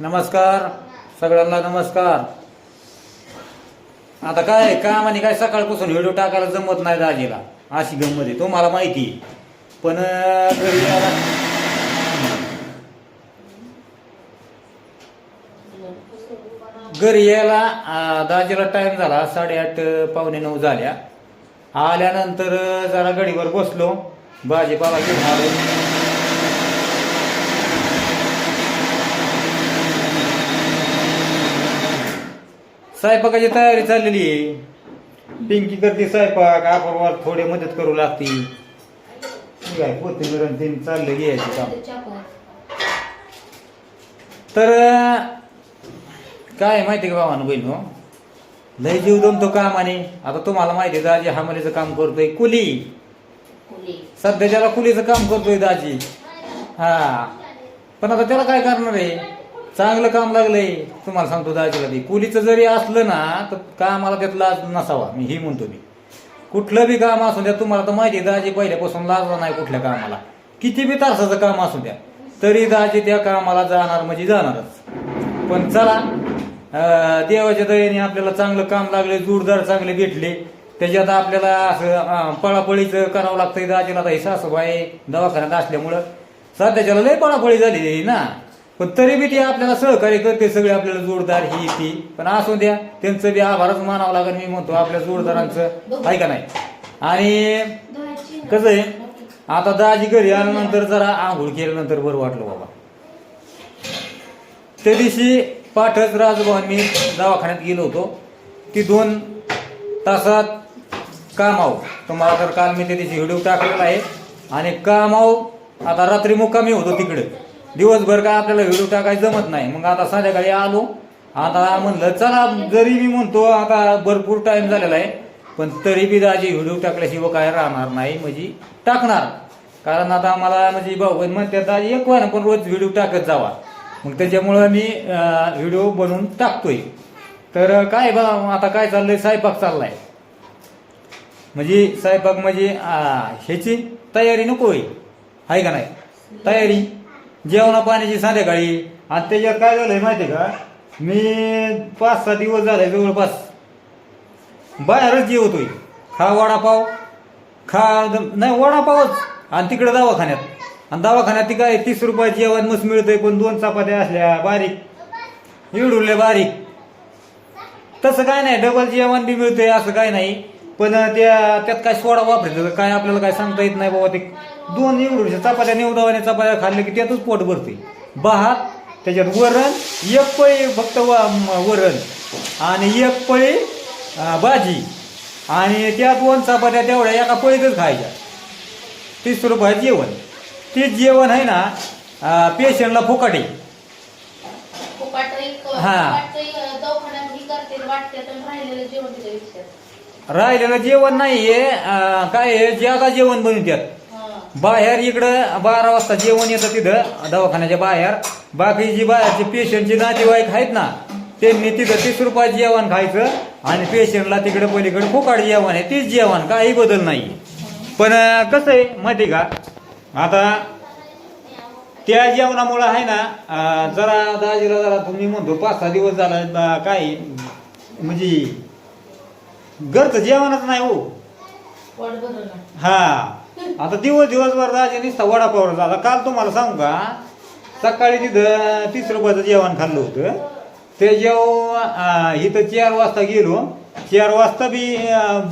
नमस्कार. सगळ्यांना नमस्कार. आता काय काम आणि काय सकाळपासून व्हिडिओ टाकायला जमत नाही दाजीला. अशी गंमत आहे तुम्हाला माहिती आहे. पण घरी यायला- घरी यायला दाजीला टाइम झाला साडेआठ पावणे नऊ झाल्या. आल्यानंतर जरा गडीवर बसलो. भाजीपाला घेऊन आलो. स्वयंपाकाची तयारी चाललेली आहे. पिंकी करते स्वयंपाक आपण थोडी मदत करू लागती. ठीक आहे कोथिंबीर तीन चाललं घ्यायचं काम. तर काय माहिती का भावानं बहीण हो? लय जीव दमतो कामाने. आता तुम्हाला माहिती आहे दाजी हमालीचं काम करतोय कुली. सध्या त्याला कुलीचं काम करतोय दाजी. हा. पण आता त्याला काय करणार आहे? चांगलं काम लागलंय. तुम्हाला सांगतो दाजीला ते कुलीचं जरी असलं ना तर कामाला त्यात लाज नसावा. मी ही म्हणतो मी. कुठलं बी काम असू द्या तुम्हाला तर माहिती दाजी पहिल्यापासून लाजला नाही कुठल्या कामाला. किती बी तासाचं काम असू द्या तरी दाजी त्या कामाला जाणार म्हणजे जाणारच. पण चला देवाच्या दयेने आपल्याला चांगलं काम लागले जोरदार चांगले भेटले. त्याच्यात आपल्याला असं पळापळीचं करावं लागतंय दाजीला. तर हे सासूबाई दवाखान्यात असल्यामुळं सध्याच्याला लय पळापळी झाली ना. पण तरी बी ते आपल्याला सहकार्य करते सगळे आपल्याला जोरदार ही ती. पण असू द्या त्यांचं बी आभारच मानावं लागेल मी म्हणतो आपल्या जोरदारांचं आहे का नाही? आणि कसं आहे? आता दाजी घरी आल्यानंतर जरा आंघोळ केल्यानंतर बरं वाटलं बाबा. त्या दिवशी पाठच राजभवन मी दवाखान्यात गेलो होतो. ती दोन तासात कामाव. तुम्हाला तर काल मी त्या दिवशी व्हिडिओ टाकलेला आहे. आणि कामाव आता रात्री मुक्कामी होतो तिकडे. दिवसभर काय आपल्याला व्हिडिओ टाकायला जमत नाही. मग आता संध्याकाळी आलो. आता म्हणलं चला जरी मी म्हणतो आता भरपूर टाइम झालेला आहे पण तरी बी दाजी व्हिडिओ टाकल्याशिवाय काय राहणार नाही म्हणजे टाकणार. कारण आता मला म्हणजे भाऊ बहीण म्हणतात दाजी एक ना पण रोज व्हिडिओ टाकत जावा. मग त्याच्यामुळं मी व्हिडिओ बनवून टाकतोय. तर काय बा आता काय चाललंय? स्वयंपाक चाललाय. म्हणजे स्वयंपाक म्हणजे ह्याची तयारी नको होई आहे का नाही? तयारी? जेवणा पाण्याची संध्याकाळी. आणि त्याच्यात काय झालंय माहिती का? मी पाच सहा दिवस झाले जवळपास. बाहेरच जेवतोय. खा वडापाव. खा नाही वडापावच. आणि तिकडे दवाखान्यात. आणि दवाखान्यात ती काय तीस रुपयाची जेवण मस्त मिळतंय पण दोन चपात्या असल्या बारीक. इडुरले बारीक. तसं काय नाही डबल जेवण बी मिळतंय असं काय नाही. पण त्या त्यात काय सोडा वापरायचं काय आपल्याला काय सांगता येत नाही बाबा ते. दोन एवढ्या चपात्या निवदावाने चपात्या खाल्ल्या की त्यातच पोट भरते. भात त्याच्यात वरण एक पळी फक्त वा- वरण. आणि एक पळी भाजी. आणि त्या दोन चपात्या तेवढ्या एका पळीतच खायच्या. तीस रुपयात जेवण. ते जेवण आहे ना पेशंटला फुकाटे हा. राहिलेलं जेवण नाहीये अं, काय आहे ज्यादा जेवण बनवतात बाहेर इकडं बारा वाजता जेवण येतं तिथं दवाखान्याच्या बाहेर. बाकी जी बाहेरचे पेशंटचे नातेवाईक आहेत ना त्यांनी तिथं तीस रुपयात जेवण खायचं आणि पेशंटला तिकडे पलीकडे फुकाट जेवण आहे तीच जेवण काही बदल नाही. पण अं, कसं आहे माहिती का? आता त्या जेवणामुळं आहे ना अं, जरा दाजीला जरा तुम्ही म्हणतो पाच सहा दिवस झाला अं, काय म्हणजे घरचं जेवणच नाही हो. हा. आता दिवस दिवसभर राजे नुसता वडापाव झाला. काल तुम्हाला सांगू का? सकाळी तिथं तीस रुपयाचं जेवण खाल्लं होतं. ते जेव्हा इथं चार वाजता गेलो. चार वाजता बी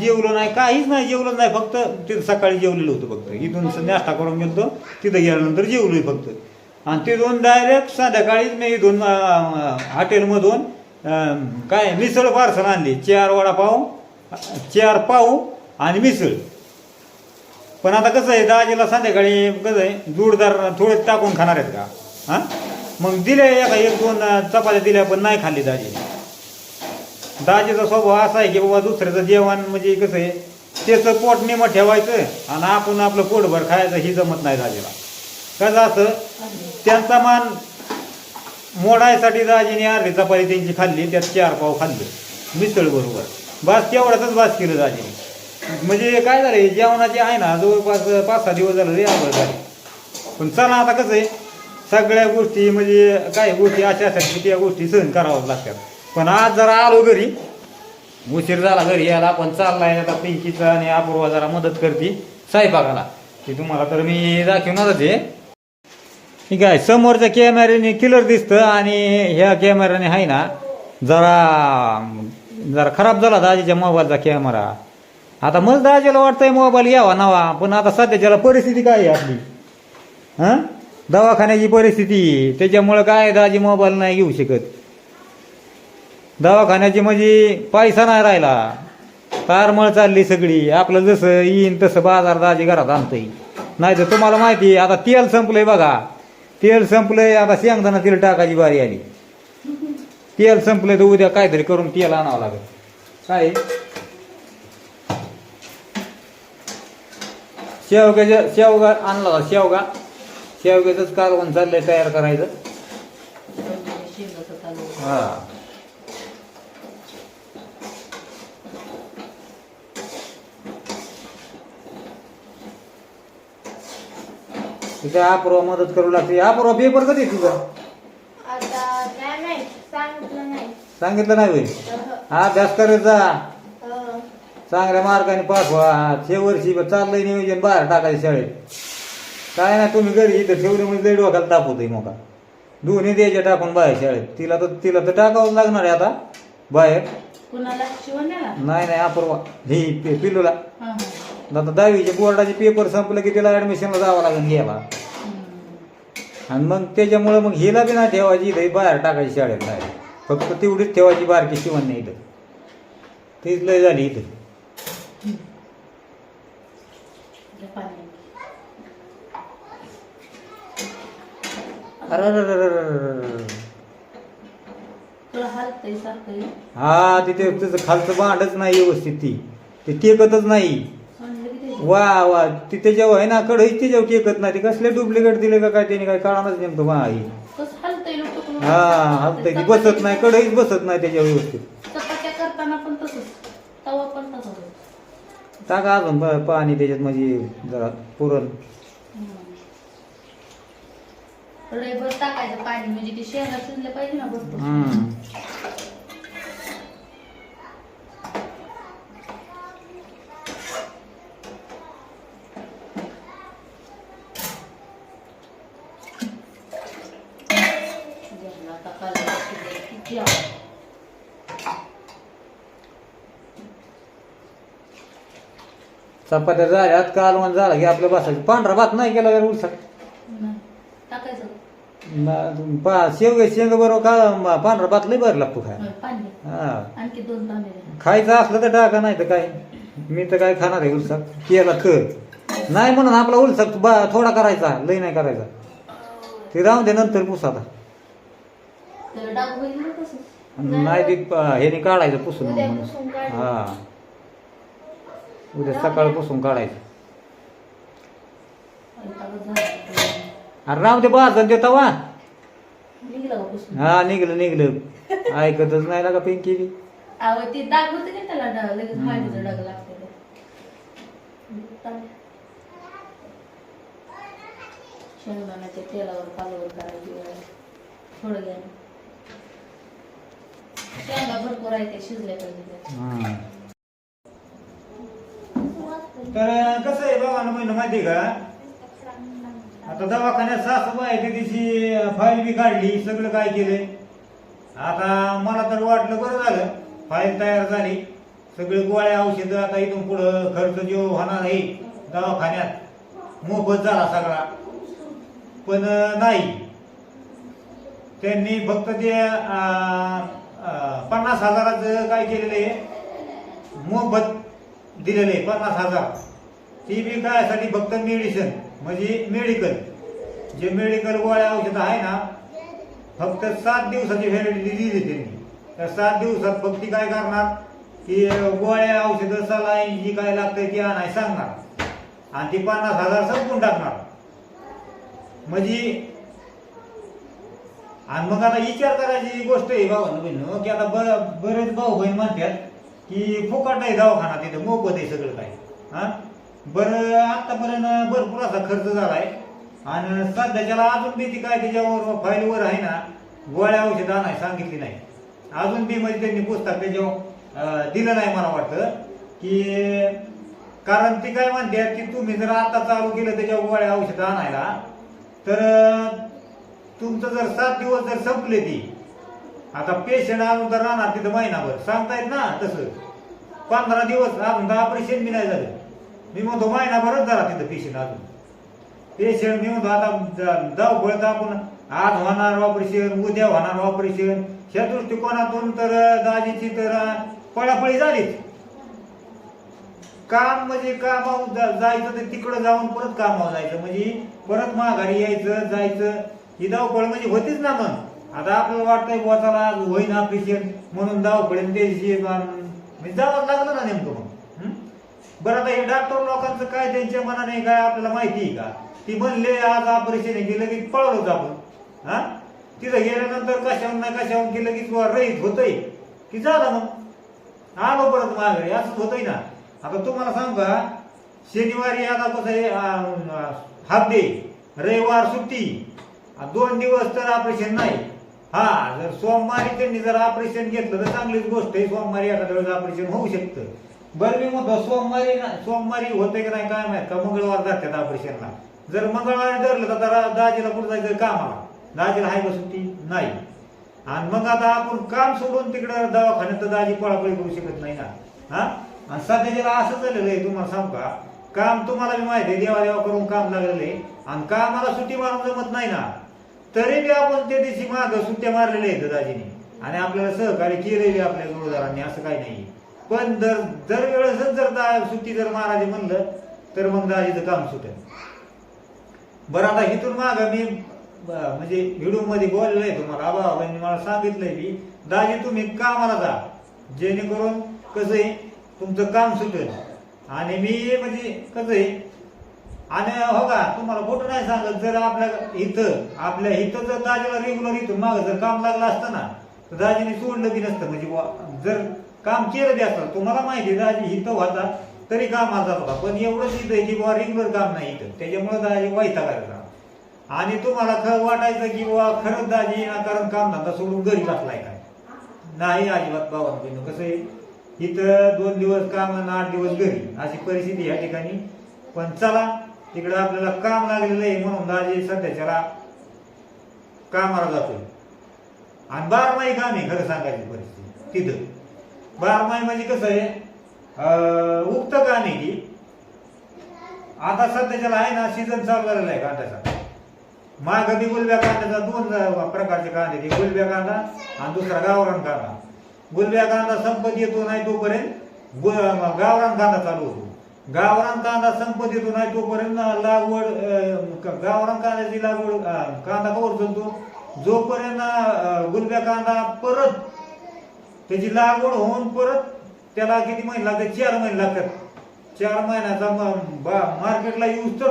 जेवलो नाही. काहीच नाही जेवलो नाही. फक्त तिथं सकाळी जेवलेलं होतं फक्त. इथून नाश्ता करून गेलो तिथं गेल्यानंतर जेवलोय फक्त. आणि तिथून डायरेक्ट संध्याकाळीच मी इथून हॉटेलमधून काय मिसळ पार्सल आणली. चार वडापाव चार पाऊ आणि मिसळ. पण आता कसं आहे दाजीला संध्याकाळी कसं आहे जोडदार थोडे टाकून खाणार आहेत का? हां? मग दिले एका एक दोन चपात्या दिल्या पण नाही खाल्ली दाजी. दाजीचा स्वभाव असा आहे की बाबा दुसऱ्याचं जेवण म्हणजे कसं आहे त्याचं पोट निम ठेवायचं आणि आपण आपलं पोटभर खायचं ही जमत नाही दाजीला. कसं असं त्यांचा मान मोडायसाठी दाजीने अर्धी चपाती त्यांची खाल्ली त्यात चार पाव खाल्ले मिसळ बरोबर. बास तेवढ्यातच बास केलं दाजीने म्हणजे काय झालं जेवणाचे आहे ना जवळपास पाच सहा दिवस झालं रे आवड झाली. पण चला आता कसं आहे सगळ्या गोष्टी म्हणजे काही गोष्टी अशा असतात की त्या गोष्टी सहन कराव्याच लागतात. पण आज जरा आलो घरी उशीर झाला घरी यायला आपण चाललाय आता पिंकीचा आणि अपूर्वा जरा मदत करते साईबागाला ती तुम्हाला तर मी दाखवणारच आहे. ठीक आहे समोरच्या कॅमेऱ्याने किलर दिसतं आणि ह्या कॅमेऱ्याने आहे ना जरा जरा खराब झाला दाजीच्या मोबाईलचा कॅमेरा आता मग दाजीला वाटतंय मोबाईल यावा नवा. पण आता सध्याच्याला परिस्थिती काय आहे आपली? हां? दवाखान्याची परिस्थिती. त्याच्यामुळं काय दाजी मोबाईल नाही घेऊ शकत? दवाखान्याची म्हणजे पैसा नाही राहिला. तारमळ चालली सगळी. आपलं जसं येईन तसं बाजार दाजी घरात आणतंय. नाही तर तुम्हाला माहिती आहे, आता तेल संपलंय बघा. तेल संपलंय आता शेंगदाणा तेल टाकायची बारी आली. तेल संपलं तर उद्या काहीतरी करून तेल आणावं लागेल. काय? शेवग्याच्या शेवगा आणला होता शेवगा. शेवग्याचंच कालवण चाललंय तयार करायचं. हा. तिथे अपूर्वा मदत करू लागते अपूर्वा पेपर कधी तुझा आता काय नाही सांगितलं नाही होईल. हा अभ्यास अहं. चांगल्या मार्गाने पाठवा. हे वर्षी चाललंय नियोजन बाहेर टाकायचं शाळेत. काय नाही तुम्ही घरी इथं ठेवले म्हणजे डोक्याला तापवतोय मोका. दोन्ही द्यायचे टाकून बाहेर शाळेत. तिला तर तिला तर टाकावं लागणार आहे आता बाहेर. नाही नाही अपूर्वा. ही पि- पिल्लूला. हा. आता दहावीचे बोर्डाचे पेपर संपले की तिला ऍडमिशनला जावं लागेल घ्यायला. आणि मग त्याच्यामुळं मग हिला बी नाही ठेवायची इथं बाहेर टाकायची शाळेत नाही फक्त तेवढीच ठेवायची बारकी म्हणणे नाही इथं. तीच लय झाली इथं. हा तिथे त्याचं खालचं भांडच नाही व्यवस्थित ती. ते टेकतच नाही. वा वा तिथे जेव्हा आहे ना कडे त्याच्यावर टेकत नाही ते कसले डुप्लिकेट दिले का काय त्याने काय कळानच नेमकं बा हा हलतंय ती बसत नाही कढईच बसत नाही त्याच्या व्यवस्थित. चपात्या करताना पण तसंच तवा पण तसंच टाका अजून प- पाणी त्याच्यात म्हणजे जरा पुरण. टाकायचं पाणी म्हणजे ते शेंगा शिजले पाहिजे ना बसतो हम्म. जेवणाला आता कालवण शिजलंय. किती आवडतं. चपात्या झाल्यात कालवण झाला की आपल्या बसायचं. पांढरा भात नाही केला तर उलसा. नाही. टाकायचं. पा शेवगे शेंग बरोबर का पांढरा भात लय बरं लागतो खाय होय, पाणी हा. आणखी दोन तांबे द्या. खायचं असलं तर टाका नाही तर काय. मी तर काय खाणार आहे उलसा. केला कर नाही म्हणून आपला उलसा बा थोडा करायचा लय नाही करायचा. ते राहून दे नंतर पुस आता. त्याला डाग नाही ते प- ह्याने काढायचं पुसून उद्या म्हणून. पुसून काढू. हा. उद्या सकाळ पुसून काढायचं. अरे राहू दे बाजन ते निघलं का पुसून? हा निघलं निघलं ऐकतच नाही लागा पिंकी बी अहो, ते डाग होते का त्याला डाग लगेच हळदीचं डाग लागते ते. शेंगदाण्याच्या तेलावर कालवण करायची वेळ. थोडं घ्या शेंगा भरपूर आहे ते शिजले पाहिजे. तर कसं आहे बाबांना म्हणलं माहिती का? आता दवाखान्यात सासू आहे दिवशी फाईल बी काढली सगळं काय केलंय? आता मला तर वाटलं बरं झालं फाईल तयार झाली. सगळे गोळ्या औषधं आता इथून पुढं खर्च जो होणार आहे दवाखान्यात मोफत झाला सगळा. पण नाही. त्यांनी फक्त ते पन्नास हजाराचं काय केलेलं आहे? मोफत दिलेलं आहे. पन्नास हजार. ती बी कायसाठी फक्त मेडिसिन म्हणजे मेडिकल जे मेडिकल गोळ्या औषधं आहे ना फक्त सात दिवसाची व्हॅलिडिटी दिली त्यांनी. त्या सात दिवसात फक्त काय करणार? की गोळ्या औषधं सलाईन जी काय लागतंय ती आणाय सांगणार. आणि ती पन्नास हजार संपून टाकणार. म्हणजे आणि मग आता विचार करायची गोष्ट आहे भाऊ बहिण की आता बरं बरेच भाऊ बहीण म्हणतात की फुकट नाही दवाखाना तिथं मोफत आहे सगळं काही. हा? बरं आतापर्यंत भरपूर असा खर्च झालाय. आणि सध्याच्याला अजून बी ती काय त्याच्यावर फाईलवर आहे ना गोळ्या औषध आणाय सांगितली नाही. अजून बी म्हणजे त्यांनी पुस्तक त्याच्यावर दिलं नाही मला वाटतं. की कारण ती काय म्हणते की तुम्ही जर आता चालू केलं त्याच्यावर गोळ्या औषध आणायला तर तुमचं जर सात दिवस जर संपले ती आता पेशंट अजून तर राहणार तिथं महिनाभर. सांगतायत ना तसं. पंधरा दिवस अजून तर ऑपरेशन बी नाही झालं. मी म्हणतो महिनाभरच झाला तिथं पेशंट अजून. पेशंट मी म्हणतो आता ज- धावपळत आपण आज होणार ऑपरेशन उद्या होणार ऑपरेशन ह्या दृष्टिकोनातून तर दाजीची तर पळापळी झालीच. काम म्हणजे कामावर जा- जायचं तर तिकडं जाऊन परत कामावर जायचं. म्हणजे परत माघारी यायचं जायचं. ही धावपळ म्हणजे होतीच ना मग. आता आपल्याला वाटतंय बुवा आज होईन ऑपरेशन म्हणून दवाखान्यात ते म्हणजे जावं लागलं ना नेमकं मग बरं आता हे डॉक्टर लोकांचं काय त्यांच्या मनाने काय आपल्याला माहिती आहे का? ती म्हणले आज ऑपरेशन आहे की लगेच पळलोच आपण हा? तिथं गेल्यानंतर कशाहून नाही कशाहून की लगेच बुवा रहित होतंय. की झालं मग? आलो परत माघारी असंच होतंय ना. आता तुम्हाला सांगू का शनिवारी आता कसं आहे हाफ डे रविवार सुट्टी. दोन दिवस तर ऑपरेशन नाही. हा जर सोमवारी त्यांनी जर ऑपरेशन घेतलं तर चांगलीच गोष्ट आहे. सोमवारी एखाद्या वेळेस ऑपरेशन होऊ शकतं. बरं मी म्हणतो सोमवारी ना सोमवारी होते की नाही काय माहीत का? मंगळवार जातात ऑपरेशनला जर मंगळवारी धरलं तर जरा दाजीला कुठं जायचं? कामाला. दाजीला आहे का सुट्टी? नाही. आणि मग आता आपण काम सोडून तिकडं दवाखान्यात तर दाजी पळापळी करू शकत नाही ना. हा? आणि सध्याच्याला असं झालेलं आहे तुम्हाला सांगू का? काम तुम्हाला बी माहिती आहे देवा देवा करून काम लागलेलं आहे. आणि कामाला सुट्टी मारून जमत नाही ना. तरी बी आपण त्या दिवशी माग सुट्ट्या मारलेल्या आहेत दाजीने. आणि आपल्याला सहकार्य केलेले आपल्या जोडदारांनी असं काही नाही. पण दर वेळेसच जर दा- सुट्टी जर मारायची म्हणलं तर मग दाजीचं काम सुटेल. बरं आता इथून माग मी म्हणजे व्हिडिओमध्ये बोललेलं आहे तुम्हाला आबाबांनी मला सांगितलंय की दाजी तुम्ही कामाला जा. जेणेकरून कसं आहे तुमचं काम सुटेल. आणि मी म्हणजे कसं आहे आणि हो का तुम्हाला कुठं नाही सांगत जर आपल्या इथं आपल्या इथं जर दाजीला रेग्युलर इथून माग जर काम लागलं असतं ना तर दाजीने सोडलं बी नसतं. म्हणजे बुवा, जर काम केलं बी असतं तुम्हाला माहिती आहे, दाजी इथं होता तरी कामाला जात होता. पण एवढंच इथं की बुवा रेग्युलर काम नाही इथं. त्याच्यामुळे दाजी वाईटा करायचा आणि तुम्हाला खरं वाटायचं की बुवा खरंच दाजी कारण काम धंदा सोडून घरी बसलाय काय नाही अजिबात बाबा कसं आहे? इथं दोन दिवस काम आणि आठ दिवस घरी. अशी परिस्थिती या ठिकाणी. पण चला तिकडे आपल्याला काम लागलेलं आहे म्हणून दाजी सध्याच्याला कामाला जातोय. आणि बारमाही काम आहे खरं सांगायची परिस्थिती. तिथं. बारमाही म्हणजे कसं आहे उक्त काम आहे की आता सध्याच्याला आहे ना सीझन चालू झालेला आहे कांद्याचा. माग बी गुलब्या कांद्याचा दोन प्रकारचे कांदे ते गुलब्या कांदा आणि दुसरा गावरान कांदा. गुलब्या कांदा संपत येतो नाही तोपर्यंत गावरान कांदा चालू होतो. गावरान कांदा संपत येतो नाही तोपर्यंत लागवड गावरान कांद्याची लागवड कांदा कवर चालतो जोपर्यंत गुलब्या कांदा परत त्याची लागवड होऊन परत त्याला किती महिने लागतात? चार महिने लागतात. चार महिन्याचा बा- मार्केटला यूज तर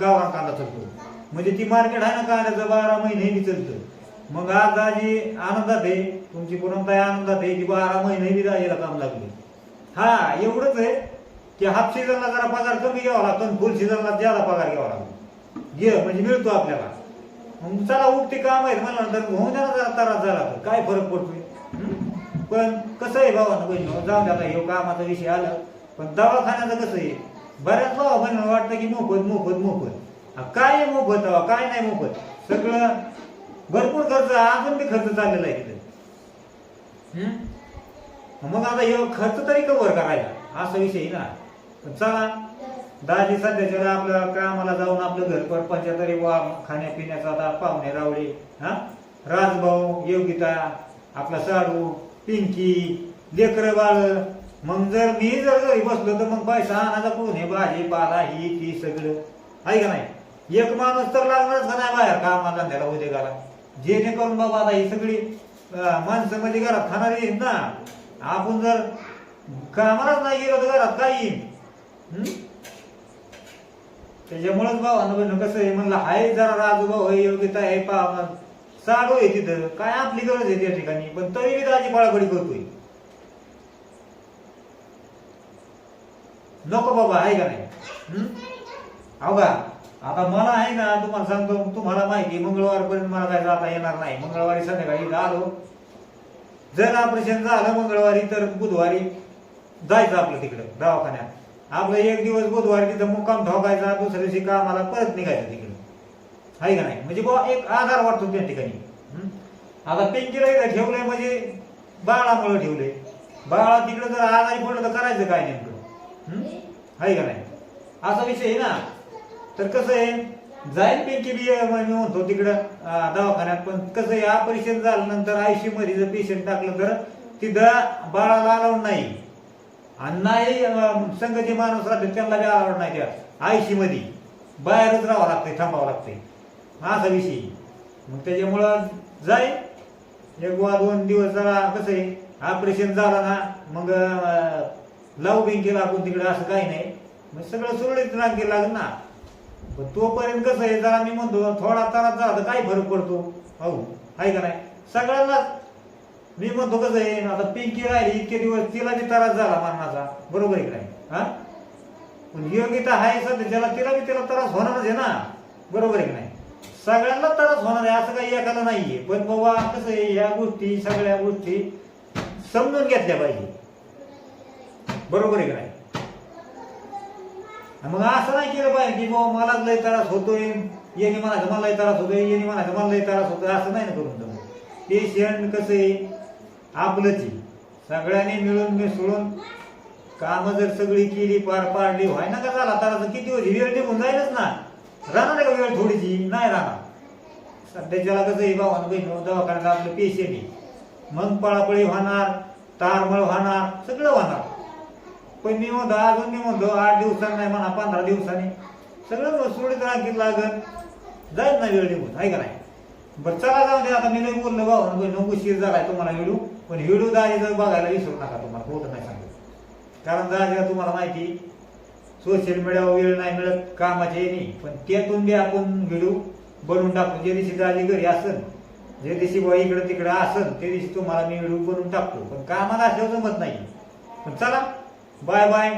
गावरान कांदा चालतो म्हणजे ती मार्केट आहे ना कांद्याचं बारा महिने बी चालतं. मग आज आजी आनंदात आहे. तुमची पुरमताई आनंदात आहे की बारा महिने बी दाजीला काम लागले. हा एवढंच आहे. की हाफ सीझनला जरा पगार कमी घ्यावा लागतो आणि फुल सीझनला ज्यादा पगार घ्यावा लागतो. घे म्हणजे मिळतो आपल्याला. मग चला उठते काम आहेत मला नंतर होऊन द्या ना जरा त्रास झाला तर. काय फरक पडतोय? पण कसं आहे भावानं बहिणी? जाऊन द्या आता हे कामाचा विषय आला. पण दवाखान्याचं कसं आहे? बऱ्याच भावा बहिणी वाटतं की मोफत मोफत मोफत. काय आहे मोफत काय नाही मोफत? सगळं भरपूर खर्च अजून बी खर्च चाललेला आहे तिथे मग आता हे खर्च तरी कव्हर करायला. असा विषय आहे ना. चला. दाजी सध्याच्या आपल्या कामाला जाऊन आपलं घर परपंच तरी वा खाण्यापिण्याचा आता पाहुणे रावळे हा? राजभाऊ योगिता आपला साडू पिंकी लेकर बाळ. मग जर मी जर घरी बसलो तर मग पैसा आणायचा पुणे हे भाजी पाला ही ती सगळं. आहे का नाही? एक माणूस तर लागणारच का नाही बाहेर कामाला धंद्याला उद्योगाला जेणेकरून बाबा आता ही सगळी माणसं म्हणजे घरात खाणारी आहेत ना. आपण जर कामालाच नाही गेलो तर घरात काय येईल त्याच्यामुळेच भावानं बहिण कसं आहे? म्हणलं हाय जरा राजूबा होय योग्यता आहे पा चालू आहे तिथं. काय आपली गरज आहे त्या ठिकाणी? पण तरी मी दाजी पळापळी करतोय. नको बाबा आहे का नाही? हं? अहो का आता मला आहे ना तुम्हाला सांगतो तुम्हाला माहिती मंगळवारपर्यंत मला काय जाता येणार नाही. मंगळवारी संध्याकाळी आलो. जर ऑपरेशन झालं मंगळवारी तर बुधवारी जायचं आपलं तिकडं दवाखान्यात. आपलं एक दिवस बुधवारी तिथं मुक्काम ठोकायचा दुसऱ्या दिवशी कामाला परत निघायचं तिकडं. आहे का नाही? म्हणजे बुवा एक आधार वाटतो त्या ठिकाणी. आता पिंकीला ठेवलंय म्हणजे बाळामुळे ठेवले बाळा तिकडं जर आजारी पडलं तर करायचं काय नेमकं? आहे का नाही? असा विषय आहे ना. तर कसं आहे? जाईल पिंकी बी मी म्हणतो तिकडं दवाखान्यात पण कसं आहे ऑपरेशन झाल्यानंतर आयसीयू मध्ये जर पेशंट टाकलं तर तिथं बाळाला अलाउड नाही. आणि नाही अं, माणूस राहते त्यांना बी आवड नाही त्या आयसीमध्ये बाहेरच राहावं लागतंय थांबावं लागतंय. असा विषय. मग त्याच्यामुळं जाईल एक वा दोन दिवस जरा कसं आहे ऑपरेशन झालं ना मग लाव लावू बँकेला आपण तिकडे असं काही नाही. मग सगळं सुरळीत रांगे लागेल ना. पण तोपर्यंत कसं आहे जरा मी म्हणतो थोडा त्रास झाला तर काय फरक पडतो. हो आहे का नाही? सगळ्यांनाच मी म्हणतो कसं आहे आता पिंकी राहिली इतके दिवस तिला बी त्रास झाला मरणाचा. बरोबर आहे का नाही? हा? पण योगिता आहे सध्या त्याला तिला बी तिला त्रास होणारच आहे ना. बरोबर आहे की नाही? सगळ्यांना त्रास होणार आहे असं काही एकाला नाहीये. पण बाबा कसं आहे या गोष्टी सगळ्या गोष्टी समजून घेतल्या पाहिजे. बरोबर आहे की नाही? मग असं नाही केलं पाहिजे की बाबा मला लय त्रास होतोय. येणे म्हणायचं मला त्रास होतोय. येणे म्हणायचं मला त्रास होतोय. असं नाही ना करून पेशंट कसं आहे आपलंच. सगळ्यांनी मिळून मिसळून कामं जर सगळी केली पार पाडली व्हाय ना का झाला? तर किती होती वेळ निघून जाईलच ना. राहणार का वेळ थोडीशी? नाही राहणार. सध्याच्याला कसं आहे भावानं बहिण दवाखान्यात आपलं पेशंट आहे. मग पळापळी होणार तारमळ होणार सगळं होणार. पण मी म्हणतो अजून मी म्हणतो आठ दिवसांनी नाही म्हणा पंधरा दिवसांनी. सगळं सोडीत राखीत लागत जाईल ना वेळ निघून आहे का नाही? बरं चला जाऊ दे आता मी नाही बोललो भाऊ नको उशीर झालाय तुम्हाला व्हिडिओ पण व्हिडिओ दाजीचा बघायला विसरू नका तुम्हाला खोटं नाही सांगत. कारण दाजीला तुम्हाला माहिती सोशल मीडियावर वेळ नाही मिळत कामाचे नाही. पण त्यातून बी आपण व्हिडिओ बनवून टाकतो जे दिवशी दाजी घरी असन जे दिवशी बाई इकडं तिकडं असन त्या दिवशी तुम्हाला मी व्हिडिओ बनवून टाकतो. पण कामाला असल्यावर जमत नाही. पण चला बाय बाय